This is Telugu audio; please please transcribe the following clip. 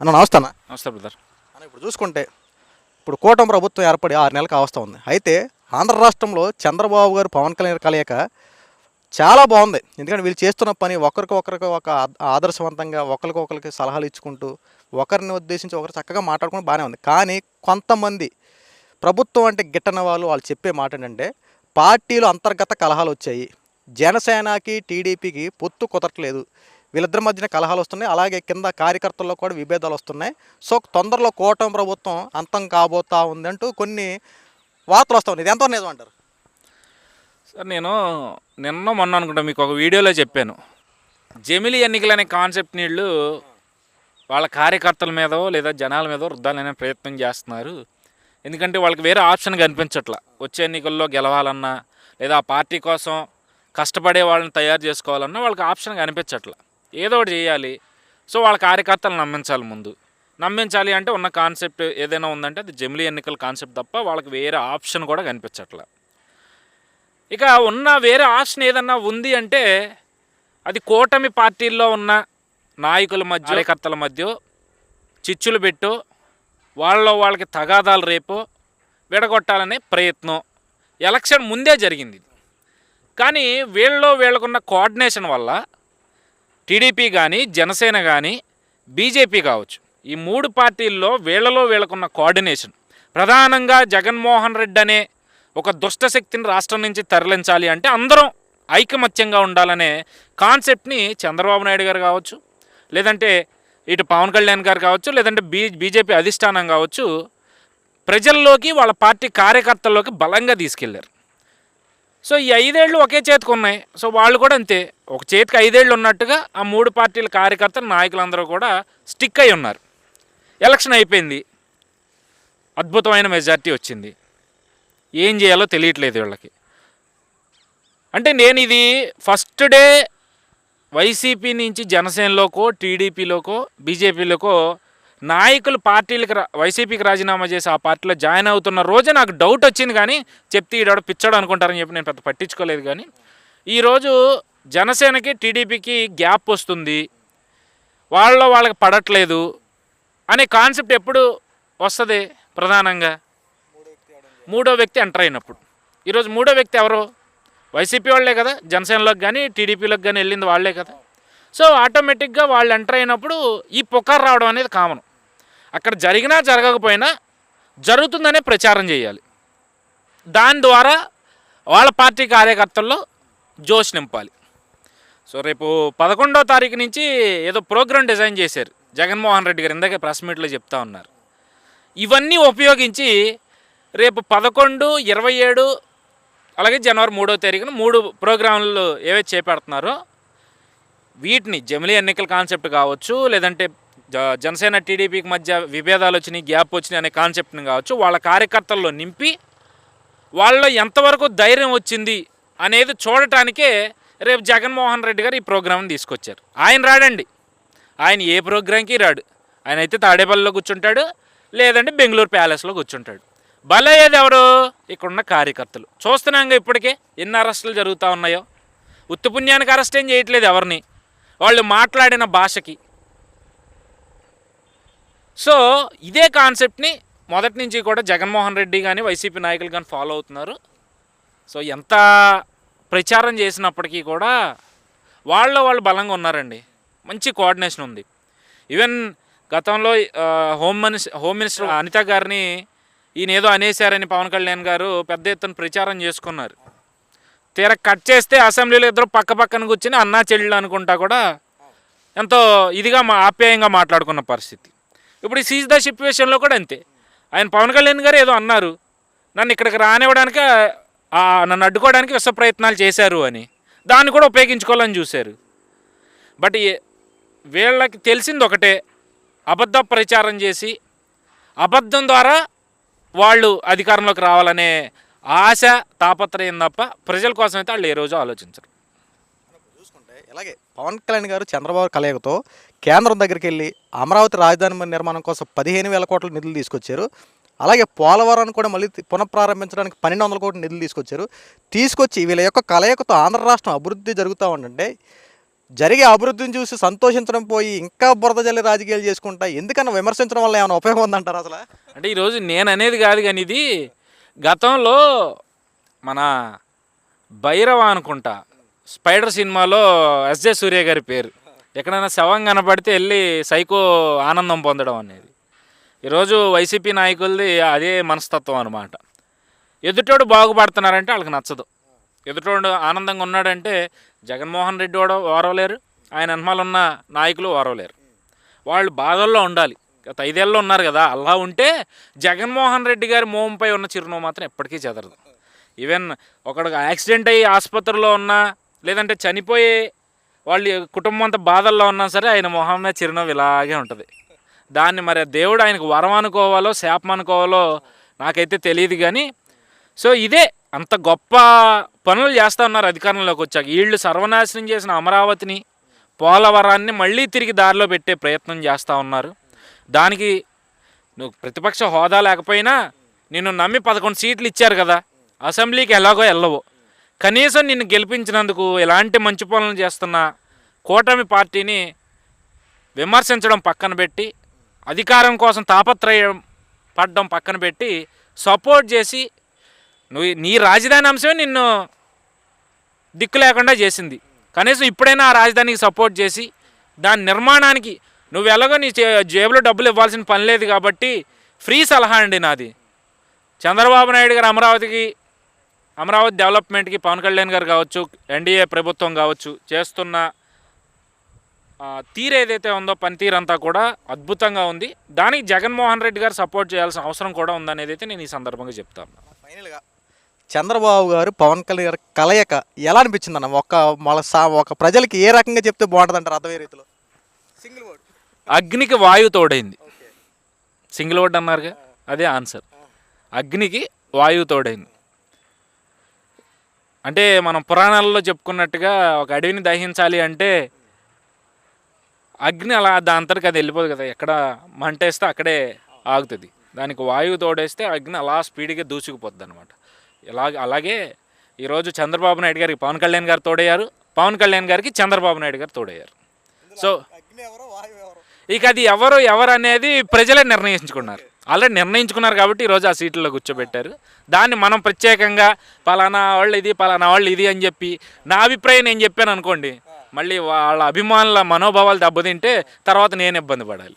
అన్న నమస్తే అన్న. నమస్తే బ్రదర్. అన్న ఇప్పుడు చూసుకుంటే ఇప్పుడు కూటమి ప్రభుత్వం ఏర్పడి ఆరు నెలలకు అవస్థ ఉంది. అయితే ఆంధ్ర రాష్ట్రంలో చంద్రబాబు గారు పవన్ కళ్యాణ్ కలయిక చాలా బాగుంది. ఎందుకంటే వీళ్ళు చేస్తున్న పని ఒకరికి ఒకరికి ఒక ఆదర్శవంతంగా ఒకరికి ఒకరికి సలహాలు ఇచ్చుకుంటూ ఒకరిని ఉద్దేశించి ఒకరు చక్కగా మాట్లాడుకుంటూ బాగానే ఉంది. కానీ కొంతమంది ప్రభుత్వం అంటే గిట్టన వాళ్ళు వాళ్ళు చెప్పే మాట ఏంటంటే పార్టీలు అంతర్గత కలహాలు వచ్చాయి. జనసేనకి టీడీపీకి పొత్తు కుదరట్లేదు. వీళ్ళిద్దరి మధ్యన కలహాలు వస్తున్నాయి. అలాగే కింద కార్యకర్తల్లో కూడా విభేదాలు వస్తున్నాయి. సో తొందరలో కూటమి ప్రభుత్వం అంతం కాబోతా ఉందంటూ కొన్ని వార్తలు వస్తాయి. ఇది ఎంతో నిజం అంటారు? సార్ నేను నిన్న మొన్న అనుకుంటా మీకు ఒక వీడియోలో చెప్పాను. జమిలి ఎన్నికలు అనే కాన్సెప్ట్ నీళ్ళు వాళ్ళ కార్యకర్తల మీదో లేదా జనాల మీదో రుద్దాలనే ప్రయత్నం చేస్తున్నారు. ఎందుకంటే వాళ్ళకి వేరే ఆప్షన్ కనిపించట్లా. వచ్చే ఎన్నికల్లో గెలవాలన్నా లేదా ఆ పార్టీ కోసం కష్టపడే వాళ్ళని తయారు చేసుకోవాలన్నా వాళ్ళకి ఆప్షన్ కనిపించట్లా. ఏదో ఒకటి చేయాలి. సో వాళ్ళ కార్యకర్తలు నమ్మించాలి ముందు. నమ్మించాలి అంటే ఉన్న కాన్సెప్ట్ ఏదైనా ఉందంటే అది జమిలీ ఎన్నికల కాన్సెప్ట్ తప్ప వాళ్ళకి వేరే ఆప్షన్ కూడా కనిపించట్లా. ఇక ఉన్న వేరే ఆప్షన్ ఏదన్నా ఉంది అంటే అది కూటమి పార్టీల్లో ఉన్న నాయకుల మధ్య కార్యకర్తల మధ్య చిచ్చులు పెట్టు వాళ్ళలో వాళ్ళకి తగాదాలు రేపు విడగొట్టాలనే ప్రయత్నం. ఎలక్షన్ ముందే జరిగింది. కానీ వీళ్ళలో వీళ్ళకున్న కోఆర్డినేషన్ వల్ల టీడీపీ కానీ జనసేన కానీ బీజేపీ కావచ్చు. ఈ మూడు పార్టీల్లో వీళ్ళలో వీళ్ళకున్న కోఆర్డినేషన్ ప్రధానంగా జగన్మోహన్ రెడ్డి అనే ఒక దుష్ట శక్తిని రాష్ట్రం నుంచి తరలించాలి అంటే అందరం ఐకమత్యంగా ఉండాలనే కాన్సెప్ట్ని చంద్రబాబు నాయుడు గారు కావచ్చు లేదంటే ఇటు పవన్ కళ్యాణ్ గారు కావచ్చు లేదంటే బీ బీజేపీ అధిష్టానం కావచ్చు ప్రజల్లోకి వాళ్ళ పార్టీ కార్యకర్తల్లోకి బలంగా తీసుకెళ్ళారు. సో ఈ ఐదేళ్ళు ఒకే చేతికి ఉన్నాయి సో వాళ్ళు కూడా అంతే. ఒక చేతికి ఐదేళ్ళు ఉన్నట్టుగా ఆ మూడు పార్టీల కార్యకర్తలు నాయకులందరూ కూడా స్టిక్ అయి ఉన్నారు. ఎలక్షన్ అయిపోయింది. అద్భుతమైన మెజార్టీ వచ్చింది. ఏం చేయాలో తెలియట్లేదు వీళ్ళకి. అంటే నేను ఇది ఫస్ట్ డే వైసీపీ నుంచి జనసేనలోకో టీడీపీలోకో బీజేపీలోకో నాయకులు పార్టీలకు రా వైసీపీకి రాజీనామా చేసి ఆ పార్టీలో జాయిన్ అవుతున్న రోజే నాకు డౌట్ వచ్చింది కానీ చెప్తే ఈడోడ పిచ్చాడు అనుకుంటారని చెప్పి నేను పెద్ద పట్టించుకోలేదు కానీ ఈరోజు జనసేనకి టీడీపీకి గ్యాప్ వస్తుంది. వాళ్ళలో వాళ్ళకి పడట్లేదు అనే కాన్సెప్ట్ ఎప్పుడు వస్తుంది ప్రధానంగా? మూడో వ్యక్తి ఎంటర్ అయినప్పుడు. ఈరోజు మూడో వ్యక్తి ఎవరు? వైసీపీ వాళ్ళే కదా జనసేనలోకి కానీ టీడీపీలోకి కానీ వెళ్ళింది వాళ్ళే కదా. సో ఆటోమేటిక్గా వాళ్ళు ఎంటర్ అయినప్పుడు ఈ పుకార్ రావడం అనేది కామన్. అక్కడ జరిగినా జరగకపోయినా జరుగుతుందనే ప్రచారం చేయాలి. దాని ద్వారా వాళ్ళ పార్టీ కార్యకర్తల్లో జోష్ నింపాలి. సో రేపు పదకొండో తారీఖు నుంచి ఏదో ప్రోగ్రామ్ డిజైన్ చేశారు. జగన్మోహన్ రెడ్డి గారు ఇందాకే ప్రెస్ మీట్లో చెప్తా ఉన్నారు. ఇవన్నీ ఉపయోగించి రేపు పదకొండు ఇరవై ఏడు అలాగే జనవరి మూడో తారీఖున మూడు ప్రోగ్రాంలు ఏవైతే చేపెడుతున్నారో వీటిని జమిలీ ఎన్నికల కాన్సెప్ట్ కావచ్చు లేదంటే జనసేన టీడీపీకి మధ్య విభేదాలు వచ్చినాయి గ్యాప్ వచ్చినాయి అనే కాన్సెప్ట్ని కావచ్చు వాళ్ళ కార్యకర్తల్లో నింపి వాళ్ళలో ఎంతవరకు ధైర్యం వచ్చింది అనేది చూడటానికే రేపు జగన్మోహన్ రెడ్డి గారు ఈ ప్రోగ్రామ్ని తీసుకొచ్చారు. ఆయన రాడండి. ఆయన ఏ ప్రోగ్రాంకి రాడు. ఆయన అయితే తాడేపల్లిలో కూర్చుంటాడు లేదంటే బెంగళూరు ప్యాలెస్లో కూర్చుంటాడు. బలయ్యేది ఎవరు ఇక్కడున్న కార్యకర్తలు. చూస్తున్నాం ఇప్పటికే ఎన్ని అరెస్టులు జరుగుతూ ఉన్నాయో. ఉత్తిపుణ్యానికి అరెస్ట్ ఏం చేయట్లేదు ఎవరిని. వాళ్ళు మాట్లాడిన భాషకి సో ఇదే కాన్సెప్ట్ని మొదటి నుంచి కూడా జగన్మోహన్ రెడ్డి కానీ వైసీపీ నాయకులు కానీ ఫాలో అవుతున్నారు. సో ఎంత ప్రచారం చేసినప్పటికీ కూడా వాళ్ళ వాళ్ళు బలంగా ఉన్నారండి. మంచి కోఆర్డినేషన్ ఉంది. ఈవెన్ గతంలో హోమ్ మినిస్ హోమ్ మినిస్టర్ అనిత గారిని ఈయన ఏదో అనేశారని పవన్ కళ్యాణ్ గారు పెద్ద ఎత్తున ప్రచారం చేసుకున్నారు. తీర కట్ చేస్తే అసెంబ్లీలో ఇద్దరు పక్క పక్కన కూర్చుని అన్నా చెల్లెళ్ళు అనుకుంటా కూడా ఎంతో ఇదిగా మా ఆప్యాయంగా మాట్లాడుకున్న పరిస్థితి. ఇప్పుడు ఈ సీజ్ ద విషయంలో కూడా అంతే. ఆయన పవన్ కళ్యాణ్ గారు ఏదో అన్నారు. నన్ను ఇక్కడికి రానివ్వడానికి నన్ను అడ్డుకోవడానికి విశ్వ ప్రయత్నాలు చేశారు అని. దాన్ని కూడా ఉపయోగించుకోవాలని చూశారు. బట్ వీళ్ళకి తెలిసింది ఒకటే అబద్ధ ప్రచారం చేసి అబద్ధం ద్వారా వాళ్ళు అధికారంలోకి రావాలనే ఆశ తాపత్రయం తప్ప ప్రజల కోసం అయితే వాళ్ళు ఏ రోజు ఆలోచించరు. చూసుకుంటే ఇలాగే పవన్ కళ్యాణ్ గారు చంద్రబాబు కలయికతో కేంద్రం దగ్గరికి వెళ్ళి అమరావతి రాజధాని నిర్మాణం కోసం పదిహేను వేల కోట్ల నిధులు తీసుకొచ్చారు. అలాగే పోలవరాన్ని కూడా మళ్ళీ పునఃప్రారంభించడానికి పన్నెండు వందల కోట్ల నిధులు తీసుకొచ్చారు. తీసుకొచ్చి వీళ్ళ యొక్క కలయికతో ఆంధ్ర రాష్ట్రం అభివృద్ధి జరుగుతూ ఉండంటే జరిగే అభివృద్ధిని చూసి సంతోషించడం పోయి ఇంకా బురద జల్లి రాజకీయాలు చేసుకుంటా ఎందుకన్నా విమర్శించడం వల్ల ఏమైనా ఉపయోగం ఉందంటారు అసలు? అంటే ఈరోజు నేను అనేది కాదు కానీ ఇది గతంలో మన భైరవ అనుకుంటా స్పైడర్ సినిమాలో ఎస్జే సూర్య గారి పేరు. ఎక్కడైనా శవం కనపడితే వెళ్ళి సైకో ఆనందం పొందడం అనేది. ఈరోజు వైసీపీ నాయకులది అదే మనస్తత్వం అనమాట ఎదుటోడు బాగుపడుతున్నారంటే వాళ్ళకి నచ్చదు. ఎదుటోడు ఆనందంగా ఉన్నాడంటే జగన్మోహన్ రెడ్డి కూడా ఓరవలేరు ఆయన వెనమాల ఉన్న నాయకులు ఓరవలేరు. వాళ్ళు బాధల్లో ఉండాలి. గత ఐదేళ్ళు ఉన్నారు కదా అలా ఉంటే జగన్మోహన్ రెడ్డి గారి మోహంపై ఉన్న చిరునవ్వు మాత్రం ఎప్పటికీ చెదరదు. ఈవెన్ ఒకడు యాక్సిడెంట్ అయ్యి ఆసుపత్రిలో ఉన్నా లేదంటే చనిపోయే వాళ్ళ కుటుంబం అంతా బాధల్లో ఉన్నా సరే ఆయన మొహం మీద చిరునవ్వు ఇలాగే ఉంటుంది. దాన్ని మరి దేవుడు ఆయనకు వరం అనుకోవాలో శాపం అనుకోవాలో నాకైతే తెలియదు కానీ సో ఇదే అంత గొప్ప పనులు చేస్తూ ఉన్నారు అధికారంలోకి వచ్చాక. వీళ్ళు సర్వనాశనం చేసిన అమరావతిని పోలవరాన్ని మళ్ళీ తిరిగి దారిలో పెట్టే ప్రయత్నం చేస్తూ ఉన్నారు. దానికి నువ్వు ప్రతిపక్ష హోదా లేకపోయినా నిన్ను నమ్మి పదకొండు సీట్లు ఇచ్చారు కదా అసెంబ్లీకి ఎలాగో వెళ్ళవు. కనీసం నిన్ను గెలిపించినందుకు ఎలాంటి మంచి పనులు చేస్తున్న కూటమి పార్టీని విమర్శించడం పక్కన పెట్టి అధికారం కోసం తాపత్రయం పడడం పక్కన పెట్టి సపోర్ట్ చేసి నువ్వు నీ రాజధాని అంశమే నిన్ను దిక్కు లేకుండా చేసింది. కనీసం ఇప్పుడైనా ఆ రాజధానికి సపోర్ట్ చేసి దాని నిర్మాణానికి నువ్వు ఎలాగో నీ జేబులో డబ్బులు ఇవ్వాల్సిన పని లేదు కాబట్టి ఫ్రీ సలహా అండి నాది. చంద్రబాబు నాయుడు గారు అమరావతికి అమరావతి డెవలప్మెంట్కి పవన్ కళ్యాణ్ గారు కావచ్చు ఎన్డీఏ ప్రభుత్వం కావచ్చు చేస్తున్న తీరు ఏదైతే ఉందో పనితీరంతా కూడా అద్భుతంగా ఉంది. దానికి జగన్మోహన్ రెడ్డి గారు సపోర్ట్ చేయాల్సిన అవసరం కూడా ఉందనేది అయితే నేను ఈ సందర్భంగా చెప్తాను ఫైనల్గా చంద్రబాబు గారు పవన్ కళ్యాణ్ గారు కలయిక ఎలా అనిపించింది అన్న? ఒక మన సా ఒక ప్రజలకి ఏ రకంగా చెప్తే బాగుంటుంది అంటారు అర్థమయ్యే రీతిలో? సింగిల్ వర్డ్ అగ్నికి వాయువు తోడైంది. Single word అన్నారుగా? అదే ఆన్సర్. అగ్నికి వాయువు తోడైంది. అంటే మనం పురాణాలలో చెప్పుకున్నట్టుగా ఒక అడవిని దహించాలి అంటే అగ్ని అలా దాని అంతటికి అది వెళ్ళిపోదు కదా. ఎక్కడ మంటేస్తే అక్కడే ఆగుతుంది. దానికి వాయువు తోడేస్తే అగ్ని అలా స్పీడ్గా దూసుకుపోద్ది అనమాట ఇలాగ అలాగే ఈరోజు చంద్రబాబు నాయుడు గారికి పవన్ కళ్యాణ్ గారు తోడయ్యారు. పవన్ కళ్యాణ్ గారికి చంద్రబాబు నాయుడు గారు తోడయ్యారు. సో ఇక అది ఎవరు ఎవరు అనేది ప్రజలే నిర్ణయించుకున్నారు. ఆల్రెడీ నిర్ణయించుకున్నారు కాబట్టి ఈరోజు ఆ సీట్లలో కూర్చోబెట్టారు. దాన్ని మనం ప్రత్యేకంగా పలానా వాళ్ళు ఇది పలానా వాళ్ళు ఇది అని చెప్పి నా అభిప్రాయం నేను చెప్పాను అనుకోండి. మళ్ళీ వాళ్ళ అభిమానుల మనోభావాలు దెబ్బతింటే తర్వాత నేను ఇబ్బంది పడాలి.